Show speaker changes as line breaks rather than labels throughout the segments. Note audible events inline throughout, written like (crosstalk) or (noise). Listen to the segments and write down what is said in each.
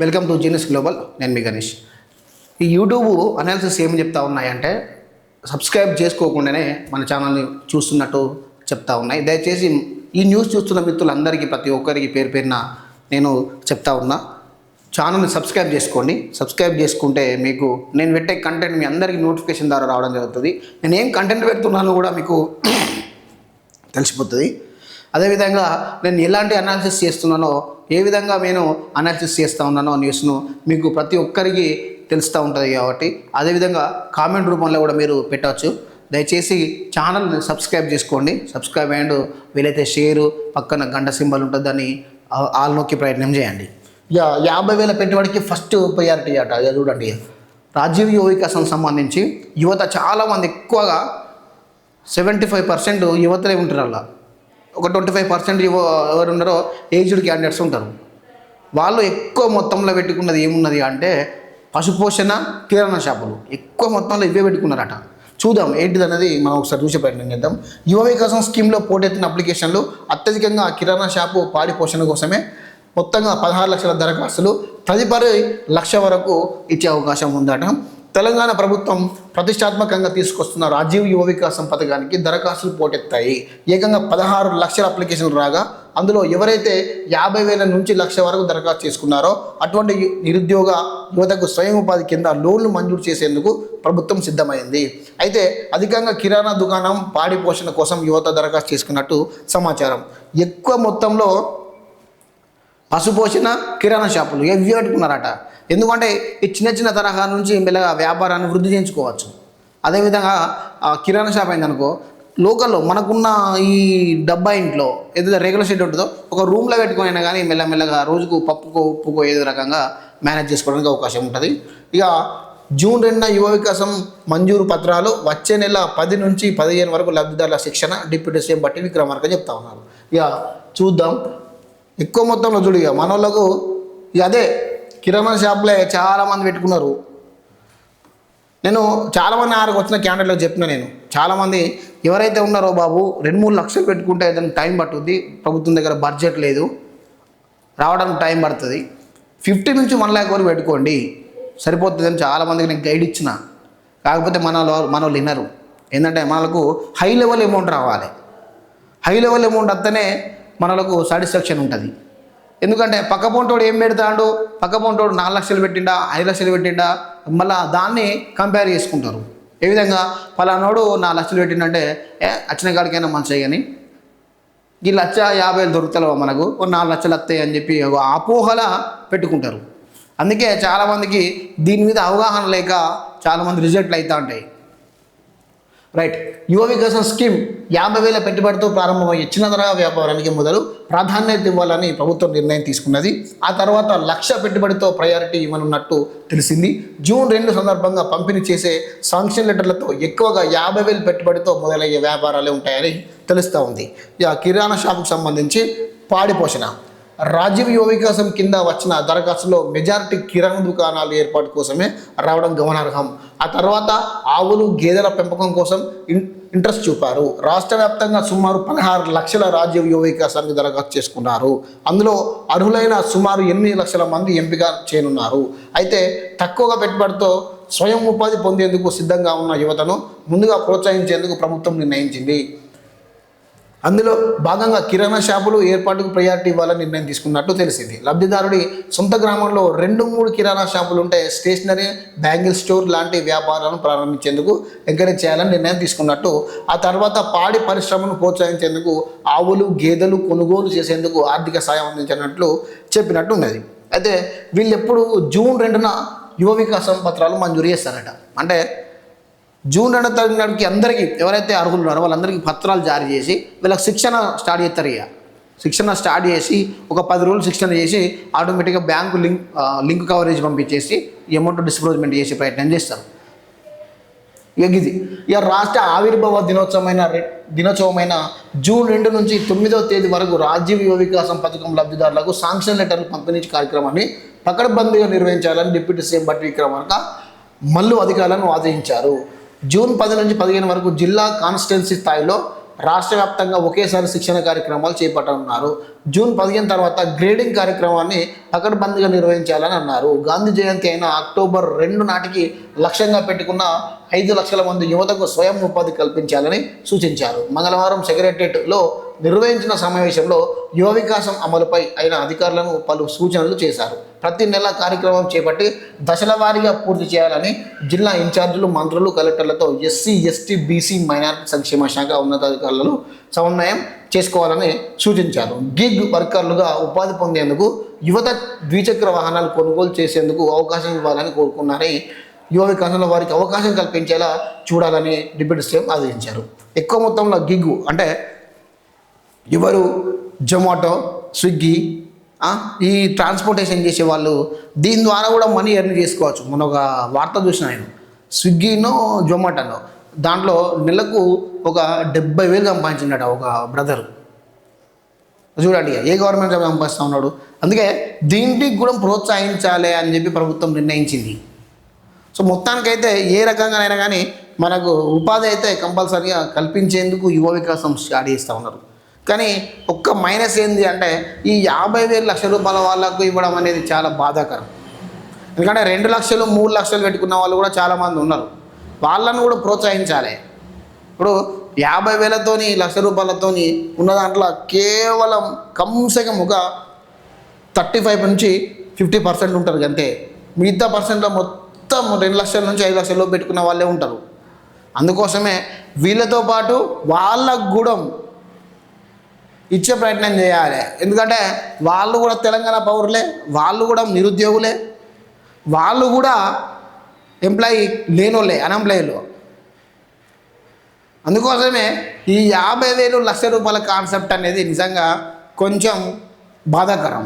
Welcome to genius global నేను మీ గణేష్. ఈ YouTube analysis ఏమి చెప్తా ఉన్నాయంటే సబ్స్క్రైబ్ చేసుకోకుండానే మన ఛానల్ని చూస్తున్నట్టు చెప్తా ఉన్నాయి. దయచేసి ఈ న్యూస్ చూస్తున్న మిత్రులందరికీ ప్రతి ఒక్కరికి పేరు పేరున నేను చెప్తా ఉన్నా. ఛానల్ని సబ్స్క్రైబ్ చేసుకోండి. సబ్స్క్రైబ్ చేసుకుంటే మీకు నేను పెట్టే కంటెంట్ మీ అందరికీ నోటిఫికేషన్ ద్వారా రావడం జరుగుతుంది. నేను ఏం కంటెంట్ పెడుతున్నానో కూడా మీకు (clears throat) తెలిసిపోతుంది. అదేవిధంగా నేను ఎలాంటి అనాలిసిస్ చేస్తున్నానో ఏ విధంగా నేను అనాలిసిస్ చేస్తూ ఉన్నానో న్యూస్ను మీకు ప్రతి ఒక్కరికి తెలుస్తూ ఉంటుంది కాబట్టి అదేవిధంగా కామెంట్ రూపంలో కూడా మీరు పెట్టవచ్చు. దయచేసి ఛానల్ని సబ్స్క్రైబ్ చేసుకోండి. సబ్స్క్రైబ్ అండ్ వీలైతే షేరు పక్కన గంట సింబల్ ఉంటుంది దాన్ని ఆల్ నొక్కి ప్రయత్నం చేయండి. యా యాభై వేల పెట్టుబడికి ఫస్ట్ ప్రయారిటీ అట. చూడండి. రాజీవ్ యువ వికాసం సంబంధించి యువత చాలామంది ఎక్కువగా సెవెంటీ ఫైవ్ పర్సెంట్ యువతలే ఉంటారు అలా ఒక ట్వంటీ ఫైవ్ పర్సెంట్ ఎవరు ఉన్నారో ఏజ్డ్ క్యాండిడేట్స్ ఉంటారు. వాళ్ళు ఎక్కువ మొత్తంలో పెట్టుకున్నది ఏమున్నది అంటే పశుపోషణ కిరాణా షాపులు. ఎక్కువ మొత్తంలో ఇవే పెట్టుకున్నారట. చూద్దాం ఏంటిది అనేది మనం ఒకసారి చూసే ప్రయత్నం చేద్దాం. యువ వికాసం స్కీమ్లో పోటెత్తిన అప్లికేషన్లు అత్యధికంగా కిరాణా షాపు పాడి పోషణ కోసమే మొత్తంగా పదహారు లక్షల దరఖాస్తులు తదుపరి లక్ష వరకు ఇచ్చే అవకాశం ఉందట. తెలంగాణ ప్రభుత్వం ప్రతిష్టాత్మకంగా తీసుకొస్తున్న రాజీవ్ యువ వికాసం పథకానికి దరఖాస్తులు పోటెత్తాయి. ఏకంగా పదహారు లక్షల అప్లికేషన్లు రాగా అందులో ఎవరైతే యాభై వేల నుంచి లక్ష వరకు దరఖాస్తు చేసుకున్నారో అటువంటి నిరుద్యోగ యువతకు స్వయం ఉపాధి కింద లోన్లు మంజూరు చేసేందుకు ప్రభుత్వం సిద్ధమైంది. అయితే అధికంగా కిరాణా దుకాణం పాడి పోషణ కోసం యువత దరఖాస్తు చేసుకున్నట్టు సమాచారం. ఎక్కువ మొత్తంలో పశుపోషణ కిరాణా షాపులు ఇవి పెట్టుకున్నారట? ఎందుకంటే ఈ చిన్న చిన్న తరహా నుంచి మెల్లగా వ్యాపారాన్ని వృద్ధి చేయించుకోవచ్చు. అదేవిధంగా ఆ కిరాణా షాప్ అయిందనుకో లోకల్లో మనకున్న ఈ డబ్బా ఇంట్లో ఏదైతే రెగ్యులర్ షెడ్ ఉంటుందో ఒక రూమ్లో పెట్టుకొని అయినా కానీ మెల్లమెల్లగా రోజుకు పప్పుకో ఉప్పుకో ఏదో రకంగా మేనేజ్ చేసుకోవడానికి అవకాశం ఉంటుంది. ఇక జూన్ రెండున యువ వికాసం మంజూరు పత్రాలు వచ్చే నెల పది నుంచి పదిహేను వరకు లబ్ధిదారుల శిక్షణ డిప్యూటీ సీఎం బట్టి విక్రమార్క చెప్తా ఉన్నారు. ఇక చూద్దాం. ఎక్కువ మొత్తంలో చూడు ఇక. మన వాళ్ళకు ఇక అదే కిరాణా షాప్లే చాలామంది పెట్టుకున్నారు. నేను చాలామంది ఆరకు వచ్చిన క్యాండిడేట్లో చెప్పిన నేను. చాలామంది ఎవరైతే ఉన్నారో బాబు రెండు మూడు లక్షలు పెట్టుకుంటే దానికి టైం పట్టుద్ది. ప్రభుత్వం దగ్గర బడ్జెట్ లేదు. రావడానికి టైం పడుతుంది. ఫిఫ్టీ నుంచి వన్ ల్యాక్ వరకు పెట్టుకోండి. సరిపోతుంది అని చాలామందికి నేను గైడ్ ఇచ్చిన. కాకపోతే మన వాళ్ళు మన వాళ్ళు వినరు. ఏంటంటే మనకు హై లెవెల్ అమౌంట్ రావాలి. హై లెవెల్ అమౌంట్ వస్తేనే మనలకు సాటిస్ఫాక్షన్ ఉంటుంది. ఎందుకంటే పక్క పొంటోడు ఏం పెడతాడు? పక్క పొంటోడు నాలుగు లక్షలు పెట్టిండా? ఐదు లక్షలు పెట్టిండా? మళ్ళీ దాన్ని కంపేర్ చేసుకుంటారు. ఏ విధంగా? పలానాడు నాలుగు లక్షలు పెట్టిండంటే ఏ అచ్చిన కాడికైనా మంచిగా కానీ ఈ లక్ష యాభై వేలు దొరుకుతలేవా మనకు. ఓ నాలుగు లక్షలు వస్తాయి అని చెప్పి అపోహల పెట్టుకుంటారు. అందుకే చాలామందికి దీని మీద అవగాహన లేక చాలామంది రిజల్ట్లు అవుతూ ఉంటాయి. రైట్ యువ వికాసం స్కీమ్ యాభై వేల పెట్టుబడితో ప్రారంభమయ్యే చిన్న తరహా వ్యాపారానికి మొదలు ప్రాధాన్యత ఇవ్వాలని ప్రభుత్వం నిర్ణయం తీసుకున్నది. ఆ తర్వాత లక్ష పెట్టుబడితో ప్రయారిటీ ఇవ్వనున్నట్టు తెలిసింది. జూన్ రెండు సందర్భంగా పంపిణీ చేసే శాంక్షన్ లెటర్లతో ఎక్కువగా యాభై వేలు పెట్టుబడితో మొదలయ్యే వ్యాపారాలే ఉంటాయని తెలుస్తూ ఉంది. కిరాణా షాపుకు సంబంధించి పాడి పోషణ. రాజీవ్ యువ వికాసం కింద వచ్చిన దరఖాస్తులో మెజారిటీ కిరాణా దుకాణాలు ఏర్పాటు కోసమే రావడం గమనార్హం. ఆ తర్వాత ఆవులు గేదెల పెంపకం కోసం ఇంట్రెస్ట్ చూపారు. రాష్ట్ర వ్యాప్తంగా సుమారు పదహారు లక్షల రాజ్య యువ వికాసానికి దరఖాస్తు చేసుకున్నారు. అందులో అర్హులైన సుమారు ఎనిమిది లక్షల మంది ఎంపిక చేయనున్నారు. అయితే తక్కువగా పెట్టుబడితో స్వయం ఉపాధి పొందేందుకు సిద్ధంగా ఉన్న యువతను ముందుగా ప్రోత్సహించేందుకు ప్రభుత్వం నిర్ణయించింది. అందులో భాగంగా కిరాణా షాపులు ఏర్పాటుకు ప్రయారిటీ ఇవ్వాలని నిర్ణయం తీసుకున్నట్టు తెలిసింది. లబ్ధిదారుడి సొంత గ్రామంలో రెండు మూడు కిరాణా షాపులు ఉంటే స్టేషనరీ బ్యాంగిల్ స్టోర్ లాంటి వ్యాపారాలను ప్రారంభించేందుకు ఎంకరేజ్ చేయాలని నిర్ణయం తీసుకున్నట్టు ఆ తర్వాత పాడి పరిశ్రమను ప్రోత్సహించేందుకు ఆవులు గేదెలు కొనుగోలు చేసేందుకు ఆర్థిక సాయం అందించినట్లు చెప్పినట్టు ఉన్నది. అయితే వీళ్ళు ఎప్పుడు జూన్ రెండున యువ వికాసం పత్రాలు మంజూరు చేస్తారట. అంటే జూన్ రెండో తారీఖు నాటికి అందరికీ ఎవరైతే అర్హులు ఉన్నారో వాళ్ళందరికీ పత్రాలు జారీ చేసి వీళ్ళకి శిక్షణ స్టార్ట్ చేస్తారు ఇక. శిక్షణ స్టార్ట్ చేసి ఒక పది రోజులు శిక్షణ చేసి ఆటోమేటిక్గా బ్యాంకు లింక్ లింక్ కవరేజ్ పంపించేసి ఈ అమౌంట్ డిస్క్లోజ్మెంట్ చేసే ప్రయత్నం చేస్తారు. ఇక ఇది. ఇక రాష్ట్ర ఆవిర్భావ దినోత్సవమైన దినోత్సవమైన జూన్ రెండు నుంచి తొమ్మిదవ తేదీ వరకు రాజీవ్ యువ వికాసం పథకం లబ్ధిదారులకు శాంక్షన్ లెటర్లు పంపిణీ కార్యక్రమాన్ని పకడ్బందీగా నిర్వహించాలని డిప్యూటీ సీఎం బట్టి విక్రమార్క మల్లు అధికారులను ఆదేశించారు. జూన్ పది నుంచి పదిహేను వరకు జిల్లా కాన్స్టిట్యున్సీ స్థాయిలో రాష్ట్ర వ్యాప్తంగా ఒకేసారి శిక్షణ కార్యక్రమాలు చేపట్టనున్నారు. జూన్ పదిహేను తర్వాత గ్రేడింగ్ కార్యక్రమాన్ని పకడ్బందీగా నిర్వహించాలని అన్నారు. గాంధీ జయంతి అయిన అక్టోబర్ రెండు నాటికి లక్ష్యంగా పెట్టుకున్న ఐదు లక్షల మంది యువతకు స్వయం ఉపాధి కల్పించాలని సూచించారు. మంగళవారం సెక్రటరియట్లో నిర్వహించిన సమావేశంలో యువ వికాసం అమలుపై అయిన అధికారులను పలు సూచనలు చేశారు. ప్రతి నెల కార్యక్రమం చేపట్టి దశల వారీగా పూర్తి చేయాలని జిల్లా ఇన్ఛార్జీలు మంత్రులు కలెక్టర్లతో ఎస్సీ ఎస్టీ బీసీ మైనారిటీ సంక్షేమ శాఖ ఉన్నతాధికారులను సమన్వయం చేసుకోవాలని సూచించారు. గిగ్ వర్కర్లుగా ఉపాధి పొందేందుకు యువత ద్విచక్ర వాహనాలు కొనుగోలు చేసేందుకు అవకాశం ఇవ్వాలని కోరుకున్నారని యువ వికాసంలో వారికి అవకాశం కల్పించేలా చూడాలని డిప్యూటీ సీఎం ఆదేశించారు. ఎక్కువ మొత్తంలో గిగ్ అంటే ఎవరు? జొమాటో స్విగ్గీ ఈ ట్రాన్స్పోర్టేషన్ చేసే వాళ్ళు. దీని ద్వారా కూడా మనీ ఎర్న్ చేసుకోవచ్చు. మొన్న ఒక వార్త చూసిన నేను. స్విగ్గీనో జొమాటోనో. దాంట్లో నెలకు ఒక డెబ్బై వేలు సంపాదించినాడు ఒక బ్రదర్. చూడండి ఏ గవర్నమెంట్ జాబ్ సంపాదిస్తూ ఉన్నాడు? అందుకే దీనికి కూడా ప్రోత్సహించాలి అని చెప్పి ప్రభుత్వం నిర్ణయించింది. సో మొత్తానికైతే ఏ రకంగానైనా కానీ మనకు ఉపాధి అయితే కంపల్సరీగా కల్పించేందుకు యువ వికాసం స్టార్ట్ చేస్తూ ఉన్నారు. కానీ ఒక్క మైనస్ ఏంది అంటే ఈ యాభై వేలు లక్ష రూపాయల వాళ్ళకు ఇవ్వడం అనేది చాలా బాధాకరం. ఎందుకంటే రెండు లక్షలు మూడు లక్షలు పెట్టుకున్న వాళ్ళు కూడా చాలామంది ఉన్నారు. వాళ్ళను కూడా ప్రోత్సహించాలి. ఇప్పుడు యాభై వేలతోని లక్ష రూపాయలతోని ఉన్న దాంట్లో కేవలం కమ్సకం ఒక థర్టీ ఫైవ్ నుంచి ఫిఫ్టీ పర్సెంట్ ఉంటారు అంతే. మిగతా పర్సెంట్లో మొత్తం రెండు లక్షల నుంచి ఐదు లక్షల్లో పెట్టుకున్న వాళ్ళే ఉంటారు. అందుకోసమే వీళ్ళతో పాటు వాళ్ళకు కూడా ఇచ్చే ప్రయత్నం చేయాలి. ఎందుకంటే వాళ్ళు కూడా తెలంగాణ పౌరులే వాళ్ళు కూడా నిరుద్యోగులే వాళ్ళు కూడా ఎంప్లాయీ లేనోళ్ళే అన్ఎంప్లాయీలు అందుకోసమే ఈ యాభై వేలు లక్ష రూపాయల కాన్సెప్ట్ అనేది నిజంగా కొంచెం బాధాకరం.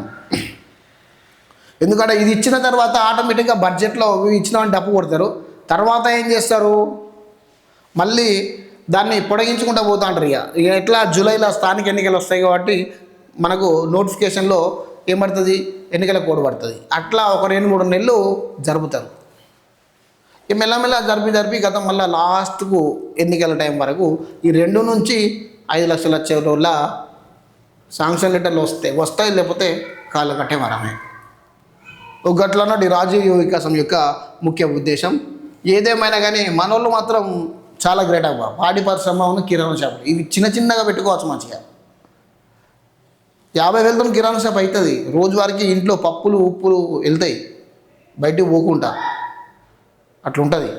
ఎందుకంటే ఇది ఇచ్చిన తర్వాత ఆటోమేటిక్గా బడ్జెట్లో ఇచ్చిన డబ్బు కొడతారు. తర్వాత ఏం చేస్తారు? మళ్ళీ దాన్ని పొడిగించుకుంటూ పోతా ఉంటారు ఇక. ఇక ఎట్లా జూలైలో స్థానిక ఎన్నికలు వస్తాయి కాబట్టి మనకు నోటిఫికేషన్లో ఏమడుతుంది? ఎన్నికల కోడ్ పడుతుంది. అట్లా ఒక రెండు మూడు నెలలు జరుపుతారు. ఈ మెల్లమెల్ల జరిపి జరిపి గత మళ్ళీ లాస్ట్కు ఎన్నికల టైం వరకు ఈ రెండు నుంచి ఐదు లక్షలు వచ్చే రోజుల శాంక్షన్ లెటర్లు వస్తాయి వస్తాయి లేకపోతే కాళ్ళు కట్టే వరమే. ఒక ఈ రాజీవ్ వికాసం యొక్క ముఖ్య ఉద్దేశం. ఏదేమైనా కానీ మనోళ్ళు మాత్రం చాలా గ్రేట్ అవ్వ పాడి పరిశ్రమ కిరాణా షాపులు. ఇవి చిన్న చిన్నగా పెట్టుకోవచ్చు మంచిగా. యాభై వేలతో కిరాణా షాప్ అవుతుంది రోజువారికి ఇంట్లో పప్పులు ఉప్పులు వెళ్తాయి. బయటికి పోకుండా. అట్లుంటుంది.